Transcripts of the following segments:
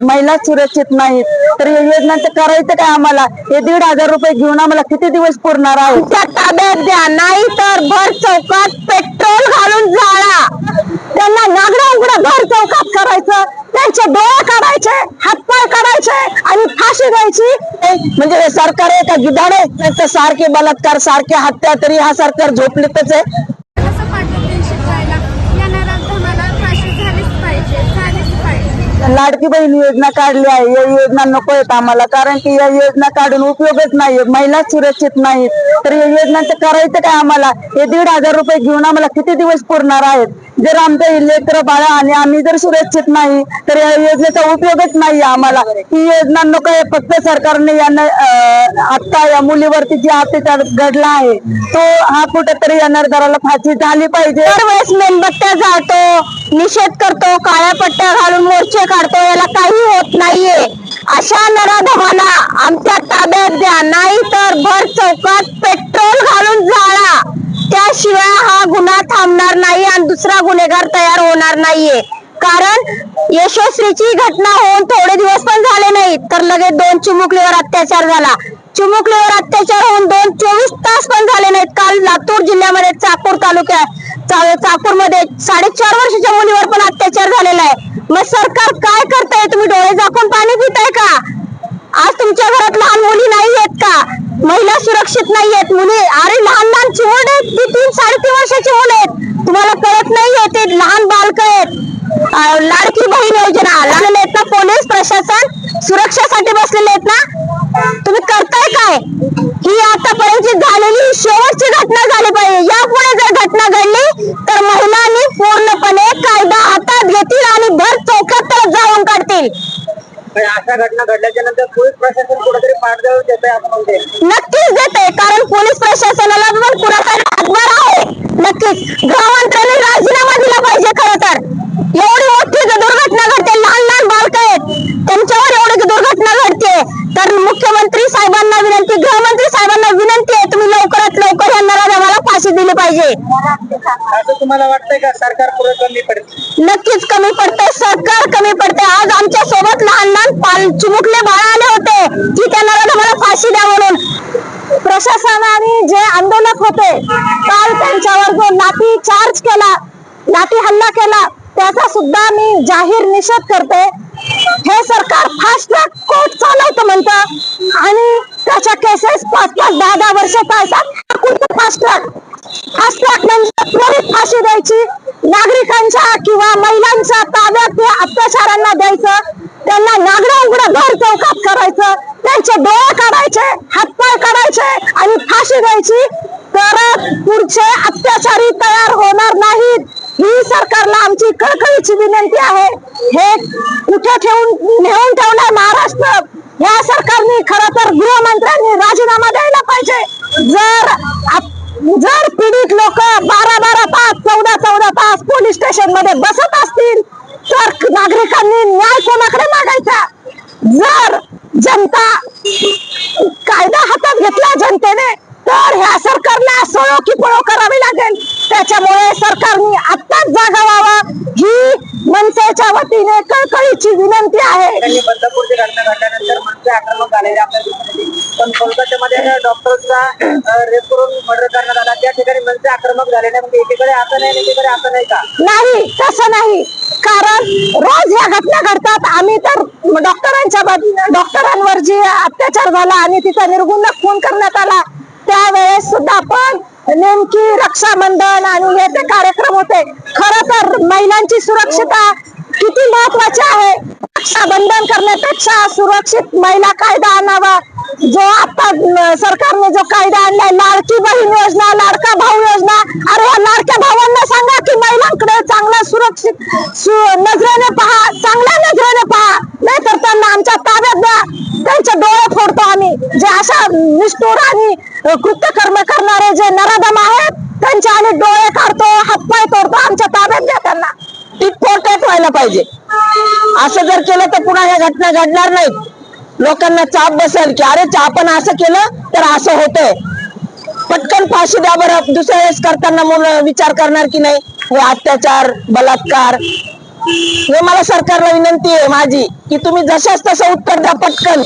महिला सुरक्षित नाहीत. तर या योजनांचं करायचं काय आम्हाला? हे दीड हजार रुपये घेऊन आम्हाला किती दिवस पुरणार आहे त्या ताब्यात द्या. नाही तर भर चौकात पेट्रोल घालून जाळा. त्यांना नागडा उघडा भर चौकात करायचं. त्यांचे डोळे काढायचे हातपाय काढायचे आणि फाशी द्यायची. म्हणजे हे सरकार आहे का गिधाड? आहे नाही सारखे बलात्कार सारखे हत्या तरी हा सरकार झोपलेतच आहे असं पाठवते शिकवायला येणारा आम्हाला फाशी झालीच पाहिजे झालीच पाहिजे लाडकी बहीण योजना काढली आहे. या योजना नको आहेत आम्हाला. कारण की या योजना काढून उपयोगच नाहीये. महिला सुरक्षित नाहीत. तर या योजनांचं करायचं काय आम्हाला? हे दीड हजार रुपये घेऊन आम्हाला किती दिवस पुरणार आहेत? जर आमचं लेकर बाळा आणि आम्ही जर सुरक्षित नाही तर या योजनेचा उपयोगच नाही आम्हाला. ही योजना नको आहे. फक्त सरकारने यांना आत्ता आता या मुलीवरती जे अत्याचार घडला आहे तो हा कुठेतरी या नरदाराला फाशी झाली पाहिजे. दरवेळेस मेणबत्त्या जातो निषेध करतो काळ्या पट्ट्या घालून मोर्चे काढतो याला काही होत नाहीये. अशा नराधमाला आमच्या ताब्यात द्या नाही तर भर चौकात पेट्रोल घालून जाळा. त्याशिवाय हा गुन्हा थांबणार नाही आणि दुसरा गुन्हेगार तयार होणार नाहीये. कारण यशस्वीची घटना होऊन थोडे दिवस पण झाले नाहीत तर लगेच दोन चिमुकलीवर अत्याचार झाला. चिमुकलीवर अत्याचार होऊन दोन चोवीस तास पण झाले नाहीत काल लातूर जिल्ह्यामध्ये चाकूर तालुक्यात चाकूरमध्ये साडेचार वर्षाच्या मुलीवर पण अत्याचार झालेला आहे मग सरकार काय करताय तुम्ही डोळे झाकून पाणी पिताय का आज तुमच्या घरात लहान मुली नाही आहेत का? महिला सुरक्षित नाही आहेत मुली अरे लहान लहान चिमुड आहेत ती तीन साडेतीन वर्षाची मुलं आहेत. तुम्हाला कळत नाहीये ते लहान बालक आहेत. लाडकी बहीण योजना लागलेले आहेत ना पोलीस प्रशासन सुरक्षासाठी बसलेले आहेत ना? तुम्ही करताय काय? ही आतापर्यंत झालेली शेवटची घटना झाली पाहिजे. यापुढे जर घटना घडली तर महिलांनी पूर्णपणे कायदा हातात घेतील आणि भर चौकात जाऊन काढतील. अशा घटना घडल्याच्या नंतर पोलीस प्रशासन कुठेतरी पाठदळ देत आहे असं म्हणते नक्कीच देते कारण पोलीस प्रशासनाला पण पुढाकार हातभार आहे. नक्कीच. गृहमंत्र्यांनी राजीनामा दिला पाहिजे खरं तर एवढी मोठी जर दुर्घटना घडते लहान लहान बालक आहेत त्यांच्यावर एवढी दुर्घटना घडते तर मुख्यमंत्री साहेबांना विनंती गृहमंत्री साहेबांना विनंती आहे तुम्ही लवकरात लवकर या नराधमाला फाशी दिली पाहिजे. असं तुम्हाला वाटतंय का सरकार पुढे कमी पडते? नक्कीच कमी पडते सरकार कमी पडते. आज आमच्यासोबत लहान लहान पाल चिमुकले बाळ आले होते की त्यांना मला फाशी द्या म्हणून. प्रशासनाने जे आंदोलक होते काल त्यांच्यावर जो लाठी चार्ज केला लाठी हल्ला केला त्याचा सुद्धा मी जाहीर निषेध करते. हे सरकार फास्ट ट्रॅक कोर्ट चालवतं म्हणतं. आणि त्याच्या केसेस पाच पाच दहा दहा वर्ष चालतात. फास्ट ट्रॅक फास्ट म्हणजे त्वरित फाशी द्यायची. नागरिकांच्या किंवा महिलांच्या ताब्यात ते अत्याचारांना द्यायचं. त्यांना नागड्या उघड्या घर चौकात करायचं. त्यांचे डोळे काढायचे हातपाय काढायचे आणि फाशी द्यायची. तर पुढचे अत्याचारी तयार होणार नाहीत. ही सरकारला आमची कळकळीची विनंती आहे. हे कुठे ठेवून नेऊन ठेवणार महाराष्ट्र? या सरकारने खर तर गृहमंत्र्यांनी राजीनामा द्यायला पाहिजे. जर जर पीडित लोक बारा बारा तास चौदा चौदा तास पोलीस स्टेशनमध्ये बसत असतील तर नागरिकांनी न्याय कोणाकडे मागायचा? जर जनता कायदा हातात घेतला जनतेने तर ह्या सरकारला सळो की पळो करावी लागेल. त्याच्यामुळे सरकारने आत्ताच जागा व्हावा. ही मनसेच्या वतीने कळकळीची विनंती आहे. पण कोलकात्यामध्ये डॉक्टरचा रेप करून मर्डर ठिकाणी मनसे आक्रमक झाले नाही म्हणजे एकीकडे असं नाही एकीकडे असं नाही का? नाही तसं नाही. कारण रोज ह्या घटना घडतात. आम्ही तर डॉक्टरांच्या डॉक्टरांवर जे अत्याचार झाला आणि तिचा निर्गुण खून करण्यात आला त्यावेळेस सुद्धा आपण नेमकी रक्षाबंधन आणि हे ते कार्यक्रम होते. खर तर महिलांची सुरक्षता किती महत्वाची आहे. रक्षाबंधन करण्यापेक्षा सुरक्षित महिला कायदा आणावा जो आता सरकारने जो कायदा आणलाय लाडकी बहीण योजना लाडका भाऊ योजना अरे या लाडक्या भावांना सांगा की महिलांकडे चांगला सुरक्षित सु- नजरेने पहा चांगल्या नजरेने पहा. नाही तर त्यांना आमच्या ताब्यात द्या. त्यांचे डोळे फोडतो आम्ही. जे अशा निष्ठुर आणि कृत्यकर्म करणारे जे नराधम आहेत त्यांचे आम्ही डोळे काढतो हातपाय तोडतो आमच्या ताब्यात द्या त्यांना. ती पोर्ट्रेट व्हायला पाहिजे. असं जर केलं तर पुन्हा ह्या घटना घडणार नाहीत. लोकांना चाप बसेल की अरे आपण असं केलं तर असं होतंय. पटकन फाशी द्या बरं. दुसऱ्या वेळेस करताना मुलं विचार करणार की नाही. हे अत्याचार बलात्कार. हे मला सरकारला विनंती आहे माझी की तुम्ही जशाच तसं उत्तर द्या पटकन.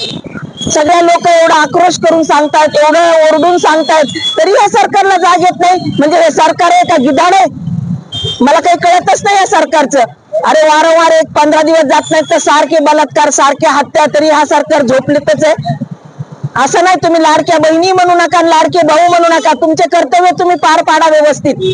सगळे लोक एवढा आक्रोश करून सांगतात एवढं ओरडून सांगतायत तरी या सरकारला जाग येत नाही. म्हणजे हे सरकार आहे का? गिधाड आहे? मला काही कळतच नाही या सरकारचं. अरे वारंवार एक पंधरा दिवस जात नाहीत तर सारखे बलात्कार सारखे हत्या तरी हा सरकार झोपलेतच आहे. असं नाही तुम्ही लाडक्या बहिणी म्हणू नका लाडके भाऊ म्हणू नका. तुमचे कर्तव्य तुम्ही पार पाडा व्यवस्थित.